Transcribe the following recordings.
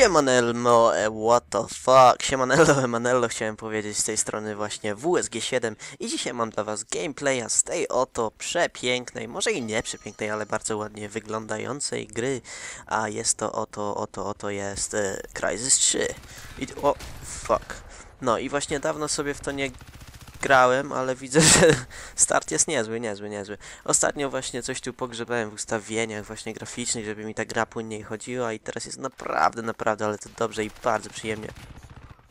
Siemanelmo, e, what the fuck, siemanello, emanello chciałem powiedzieć z tej strony właśnie WSG7 i dzisiaj mam dla was gameplaya z tej oto przepięknej, może i nie przepięknej, ale bardzo ładnie wyglądającej gry, a jest to oto, oto, oto jest e, Crysis 3 i, o, fuck, no i właśnie dawno sobie w to nie grałem, ale widzę, że start jest niezły, niezły, niezły. Ostatnio właśnie coś tu pogrzebałem w ustawieniach właśnie graficznych, żeby mi ta gra płynniej chodziła i teraz jest naprawdę, naprawdę, ale to dobrze i bardzo przyjemnie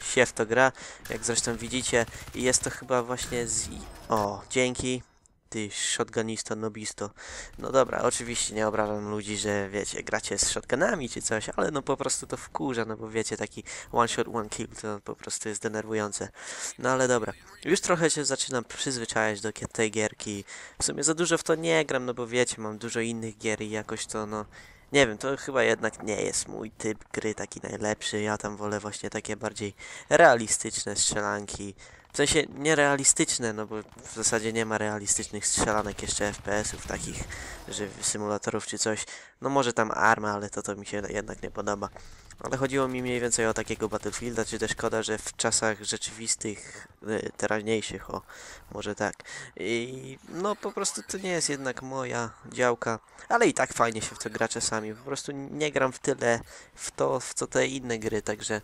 się w to gra, jak zresztą widzicie i jest to chyba właśnie z... O, dzięki, ty shotganisto, nobisto. No dobra, oczywiście nie obrażam ludzi, że wiecie, gracie z shotgunami czy coś, ale no po prostu to wkurza, no bo wiecie, taki one shot, one kill to po prostu jest denerwujące. No ale dobra, już trochę się zaczynam przyzwyczajać do tej gierki. W sumie za dużo w to nie gram, no bo wiecie, mam dużo innych gier i jakoś to no... Nie wiem, to chyba jednak nie jest mój typ gry taki najlepszy. Ja tam wolę właśnie takie bardziej realistyczne strzelanki. W sensie nierealistyczne, no bo w zasadzie nie ma realistycznych strzelanek jeszcze FPS-ów takich, że symulatorów czy coś. No może tam arma, ale to to mi się jednak nie podoba. Ale chodziło mi mniej więcej o takiego Battlefielda, czy też szkoda, że w czasach rzeczywistych, y, teraźniejszych, o, może tak. I no po prostu to nie jest jednak moja działka, ale i tak fajnie się w to gra czasami. Po prostu nie gram w tyle w to, w co te inne gry, także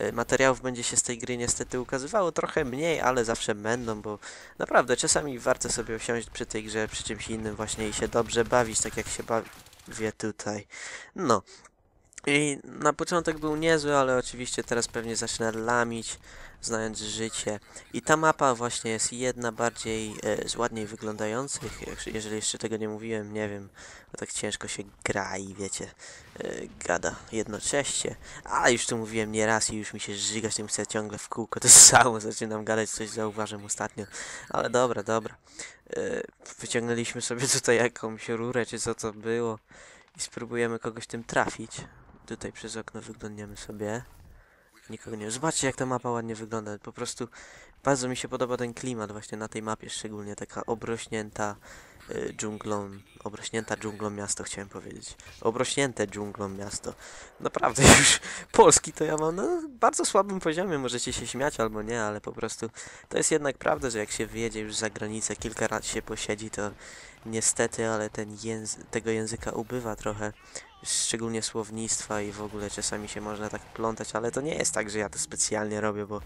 y, materiałów będzie się z tej gry niestety ukazywało trochę mniej, ale zawsze będą, bo naprawdę czasami warto sobie usiąść przy tej grze, przy czymś innym właśnie i się dobrze bawić, tak jak się bawię tutaj. No. I na początek był niezły, ale oczywiście teraz pewnie zacznę lamić, znając życie. I ta mapa właśnie jest jedna bardziej e, z ładniej wyglądających, jeżeli jeszcze tego nie mówiłem, nie wiem, bo tak ciężko się gra i wiecie, e, gada jednocześnie. A już to mówiłem nie raz i już mi się żygać tym chce ciągle w kółko, to samo zaczynam gadać, coś zauważyłem ostatnio. Ale dobra, dobra. E, wyciągnęliśmy sobie tutaj jakąś rurę, czy co to było i spróbujemy kogoś tym trafić. Tutaj przez okno wyglądniemy sobie. Nikogo nie. Zobaczcie jak ta mapa ładnie wygląda. Po prostu bardzo mi się podoba ten klimat właśnie na tej mapie, szczególnie taka obrośnięta dżunglą, obrośnięta dżunglą miasto chciałem powiedzieć. Obrośnięte dżunglą miasto. Naprawdę już Polski to ja mam na bardzo słabym poziomie, możecie się śmiać albo nie, ale po prostu to jest jednak prawda, że jak się wyjedzie już za granicę, kilka lat się posiedzi, to niestety, ale ten języ tego języka ubywa trochę szczególnie słownictwa i w ogóle czasami się można tak plątać, ale to nie jest tak, że ja to specjalnie robię, bo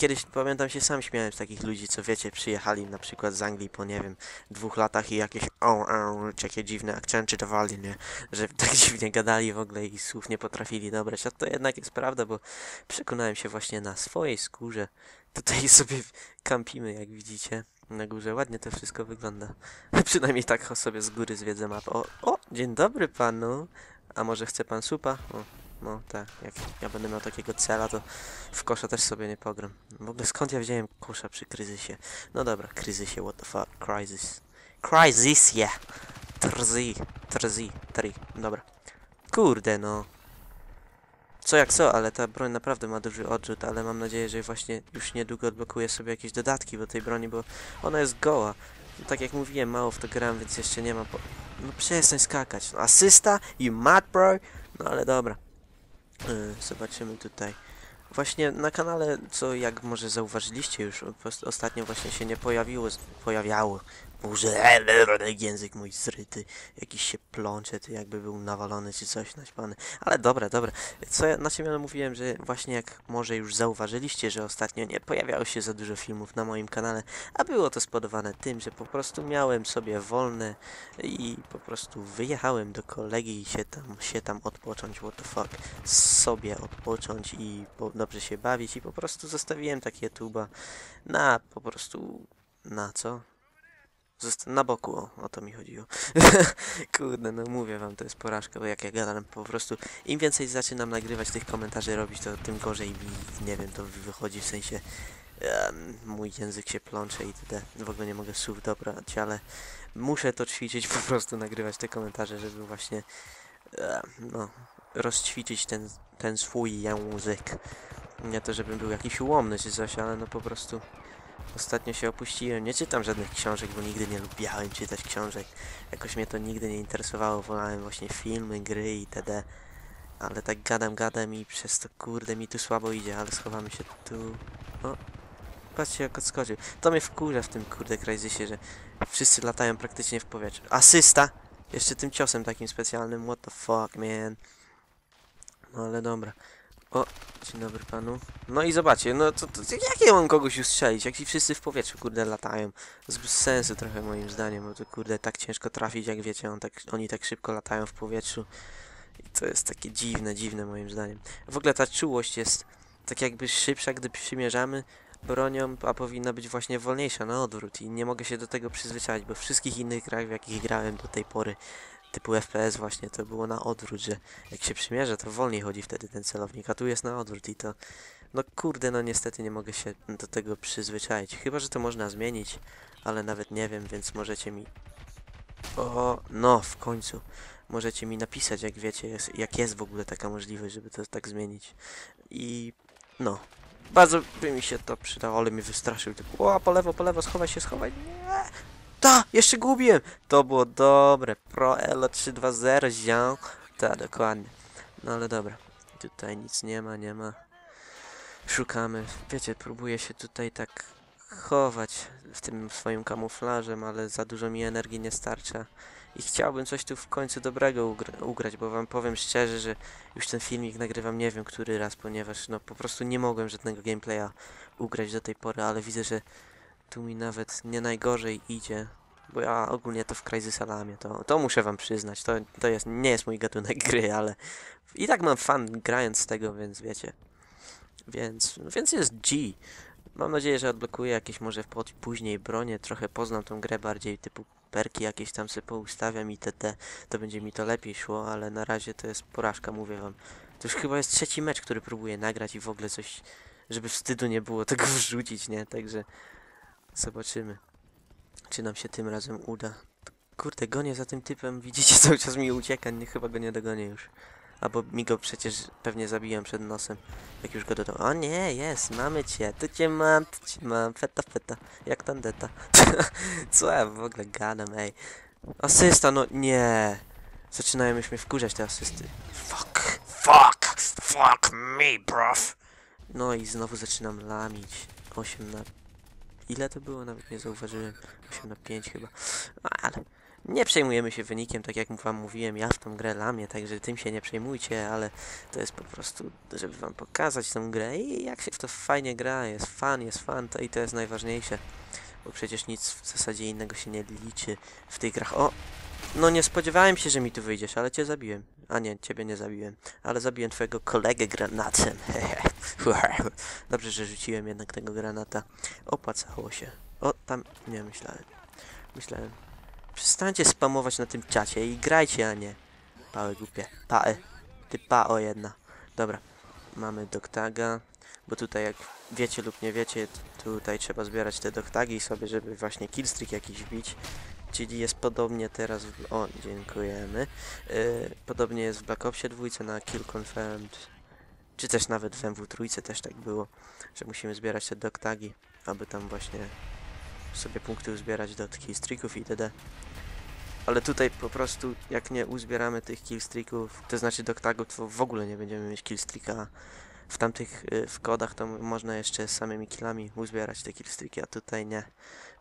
kiedyś pamiętam się sam śmiałem z takich ludzi, co wiecie, przyjechali na przykład z Anglii po nie wiem, dwóch latach i jakieś o, o, czy jakie dziwne akcenty dawali, nie? Że tak dziwnie gadali w ogóle i słów nie potrafili dobrać, a to jednak jest prawda, bo przekonałem się właśnie na swojej skórze. Tutaj sobie kampimy, jak widzicie. Na górze ładnie to wszystko wygląda. Przynajmniej tak sobie z góry zwiedzę mapę. O, o, dzień dobry panu. A może chce pan supa? O, no tak, jak ja będę miał takiego cela, to w kosza też sobie nie pogram. W ogóle skąd ja wziąłem kosza przy kryzysie? No dobra, kryzysie, what the fuck, crisis. Crisis, yeah. Trzi, trzi, tri, dobra. Kurde no. Co jak co, ale ta broń naprawdę ma duży odrzut, ale mam nadzieję, że właśnie już niedługo odblokuję sobie jakieś dodatki do tej broni, bo ona jest goła. No, tak jak mówiłem, mało w to gram, więc jeszcze nie ma po... No przestań skakać. No, asysta? You mad bro? No ale dobra. Yy, zobaczymy tutaj. Właśnie na kanale, co jak może zauważyliście już, ostatnio właśnie się nie pojawiło, pojawiało. Może język mój zryty, jakiś się plącze, ty jakby był nawalony czy coś naćpany. Ale dobra, dobra. Co ja, na czym mówiłem, że właśnie jak może już zauważyliście, że ostatnio nie pojawiało się za dużo filmów na moim kanale, a było to spowodowane tym, że po prostu miałem sobie wolne i po prostu wyjechałem do kolegi i się tam, się tam odpocząć, what the fuck, sobie odpocząć i po, dobrze się bawić i po prostu zostawiłem takie tuba na po prostu, na co? Zosta na boku, o, o to mi chodziło. Kurde, no mówię wam, to jest porażka, bo jak ja gadam po prostu, im więcej zaczynam nagrywać tych komentarzy robić, to tym gorzej mi, nie wiem, to wychodzi w sensie, em, mój język się plącze i tyle. W ogóle nie mogę słów dobrać, ale muszę to ćwiczyć, po prostu nagrywać te komentarze, żeby właśnie, em, no, rozćwiczyć ten, ten swój język. Nie to, żebym był jakiś ułomny czy coś, ale no po prostu Ostatnio się opuściłem, nie czytam żadnych książek, bo nigdy nie lubiałem czytać książek. Jakoś mnie to nigdy nie interesowało, wolałem właśnie filmy, gry itd. Ale tak gadam, gadam i przez to kurde mi tu słabo idzie, ale schowamy się tu. O, patrzcie jak odskoczył. To mnie wkurza w tym kurde Crysisie, że wszyscy latają praktycznie w powietrzu. Asysta! Jeszcze tym ciosem takim specjalnym, what the fuck, man. No ale dobra. O, dzień dobry panu. No i zobaczcie, no to, to jak ja mam kogoś ustrzelić, jak ci wszyscy w powietrzu kurde latają? Bez sensu trochę moim zdaniem, bo to kurde tak ciężko trafić, jak wiecie, on tak, oni tak szybko latają w powietrzu. I to jest takie dziwne, dziwne moim zdaniem. W ogóle ta czułość jest tak jakby szybsza, gdy przymierzamy bronią, a powinna być właśnie wolniejsza na odwrót i nie mogę się do tego przyzwyczaić, bo w wszystkich innych grach, w jakich grałem do tej pory, typu FPS właśnie, to było na odwrót, że jak się przymierza, to wolniej chodzi wtedy ten celownik, a tu jest na odwrót i to, no kurde, no niestety nie mogę się do tego przyzwyczaić, chyba, że to można zmienić, ale nawet nie wiem, więc możecie mi, o, no, w końcu, możecie mi napisać, jak wiecie, jest, jak jest w ogóle taka możliwość, żeby to tak zmienić i, no, bardzo by mi się to przydało, ale mnie wystraszył. Typu, o, po lewo, po lewo, schowaj się, schowaj. Nie. Ta, jeszcze gubiłem. To było dobre. Pro Elo 320, zią. Ta, dokładnie. No ale dobra. Tutaj nic nie ma, nie ma. Szukamy. Wiecie, próbuję się tutaj tak chować w tym swoim kamuflażem, ale za dużo mi energii nie starcza. I chciałbym coś tu w końcu dobrego ugra ugrać, bo wam powiem szczerze, że już ten filmik nagrywam nie wiem który raz, ponieważ no po prostu nie mogłem żadnego gameplaya ugrać do tej pory, ale widzę, że tu mi nawet nie najgorzej idzie. Bo ja ogólnie to w Crysis Alamie, to, to muszę wam przyznać, to, to jest, nie jest mój gatunek gry, ale i tak mam fan grając z tego, więc wiecie. Więc, więc jest G. Mam nadzieję, że odblokuję jakieś może pod, później bronie, trochę poznam tą grę bardziej, typu perki jakieś tam sobie poustawiam i TT, to będzie mi to lepiej szło, ale na razie to jest porażka, mówię wam. To już chyba jest trzeci mecz, który próbuję nagrać i w ogóle coś, żeby wstydu nie było tego wrzucić, nie? Także zobaczymy, czy nam się tym razem uda. Kurde, gonię za tym typem, widzicie, cały czas mi ucieka, nie, chyba go nie dogonię już. Albo mi go przecież pewnie zabiłem przed nosem, jak już go dodał. O nie, jest, mamy cię, tu cię mam, tu cię mam, feta, feta, jak tandeta. Co ja w ogóle gadam, ej. Asysta, no nie. Zaczynają już mnie wkurzać te asysty. Fuck, fuck, fuck me, bruv. No i znowu zaczynam lamić. 8 na... Ile to było? Nawet nie zauważyłem. 8 na 5 chyba. Ale nie przejmujemy się wynikiem, tak jak wam mówiłem, ja w tą grę lamię, także tym się nie przejmujcie, ale to jest po prostu, żeby wam pokazać tą grę i jak się w to fajnie gra, jest fan, jest fan, to i to jest najważniejsze, bo przecież nic w zasadzie innego się nie liczy w tych grach. O! No nie spodziewałem się, że mi tu wyjdziesz, ale cię zabiłem. A nie, ciebie nie zabiłem, ale zabiłem twojego kolegę granatem. Dobrze, że rzuciłem jednak tego granata. Opłacało się. O, tam, nie myślałem. Myślałem. Przestańcie spamować na tym czacie i grajcie, a nie. Pałe głupie. Pae. Ty pao jedna. Dobra. Mamy doktaga. Bo tutaj jak wiecie lub nie wiecie, tutaj trzeba zbierać te doktagi sobie, żeby właśnie killstreak jakiś wbić. Czyli jest podobnie teraz w... O, dziękujemy. Yy, podobnie jest w Black Opsie dwójce na kill confirmed. Czy też nawet w MW trójce też tak było, że musimy zbierać te doktagi, aby tam właśnie sobie punkty uzbierać do killstreaków itd. Ale tutaj po prostu jak nie uzbieramy tych killstreaków, to znaczy doktagów, to w ogóle nie będziemy mieć killstreaka. W tamtych y, w kodach to można jeszcze samymi killami uzbierać te killstreaki, a tutaj nie.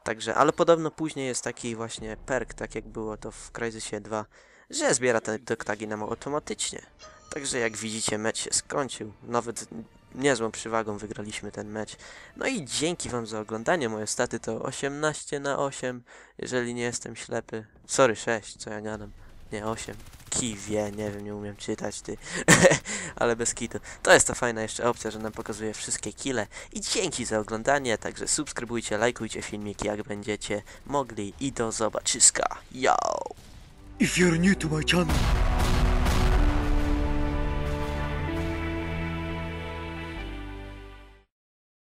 Także, ale podobno później jest taki właśnie perk, tak jak było to w Crysisie 2, że zbiera te doktagi nam automatycznie. Także jak widzicie mecz się skończył, nawet niezłą przewagą wygraliśmy ten mecz. No i dzięki wam za oglądanie, moje staty to 18 na 8, jeżeli nie jestem ślepy. Sorry, 6, co ja gadam. Nie, 8. Kij wie, nie wiem, nie umiem czytać, ty. Ale bez kitu. To jest ta fajna jeszcze opcja, że nam pokazuje wszystkie kile. I dzięki za oglądanie, także subskrybujcie, lajkujcie filmiki, jak będziecie mogli. I do zobaczyska. Yo! If you're new to my channel,